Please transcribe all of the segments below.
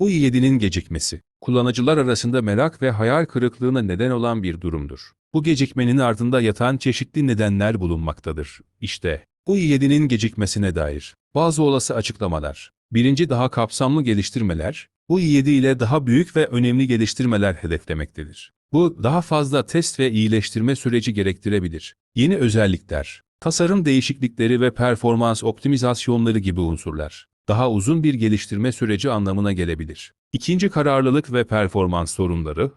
U7'nin gecikmesi, kullanıcılar arasında merak ve hayal kırıklığına neden olan bir durumdur. Bu gecikmenin ardında yatan çeşitli nedenler bulunmaktadır. İşte, U7'nin gecikmesine dair bazı olası açıklamalar. Birinci daha kapsamlı geliştirmeler, U7 ile daha büyük ve önemli geliştirmeler hedeflemektedir. Bu, daha fazla test ve iyileştirme süreci gerektirebilir. Yeni özellikler, tasarım değişiklikleri ve performans optimizasyonları gibi unsurlar, daha uzun bir geliştirme süreci anlamına gelebilir. İkinci kararlılık ve performans sorunları,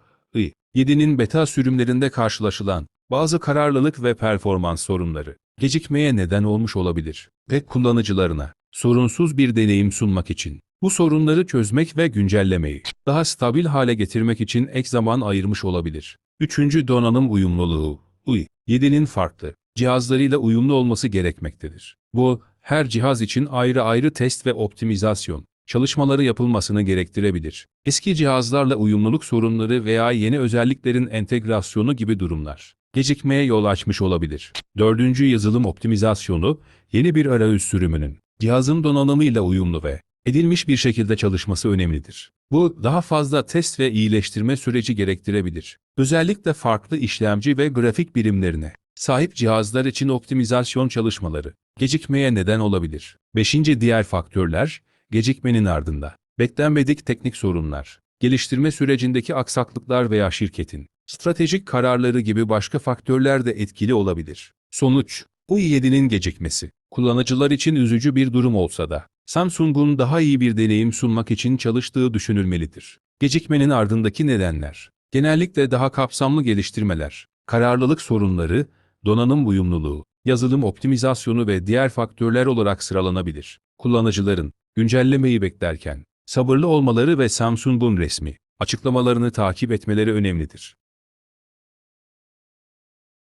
I7'nin beta sürümlerinde karşılaşılan bazı kararlılık ve performans sorunları, gecikmeye neden olmuş olabilir ve kullanıcılarına sorunsuz bir deneyim sunmak için bu sorunları çözmek ve güncellemeyi daha stabil hale getirmek için ek zaman ayırmış olabilir. Üçüncü donanım uyumluluğu, UI7'nin farklı cihazlarıyla uyumlu olması gerekmektedir. Bu, her cihaz için ayrı ayrı test ve optimizasyon çalışmaları yapılmasını gerektirebilir. Eski cihazlarla uyumluluk sorunları veya yeni özelliklerin entegrasyonu gibi durumlar gecikmeye yol açmış olabilir. Dördüncü yazılım optimizasyonu, yeni bir arayüz sürümünün cihazın donanımıyla uyumlu ve edilmiş bir şekilde çalışması önemlidir. Bu, daha fazla test ve iyileştirme süreci gerektirebilir. Özellikle farklı işlemci ve grafik birimlerine sahip cihazlar için optimizasyon çalışmaları gecikmeye neden olabilir. Beşinci diğer faktörler, gecikmenin ardında beklenmedik teknik sorunlar, geliştirme sürecindeki aksaklıklar veya şirketin stratejik kararları gibi başka faktörler de etkili olabilir. Sonuç, U7'nin gecikmesi, kullanıcılar için üzücü bir durum olsa da, Samsung'un daha iyi bir deneyim sunmak için çalıştığı düşünülmelidir. Gecikmenin ardındaki nedenler, genellikle daha kapsamlı geliştirmeler, kararlılık sorunları, donanım uyumluluğu, yazılım optimizasyonu ve diğer faktörler olarak sıralanabilir. Kullanıcıların, güncellemeyi beklerken, sabırlı olmaları ve Samsung'un resmi, açıklamalarını takip etmeleri önemlidir.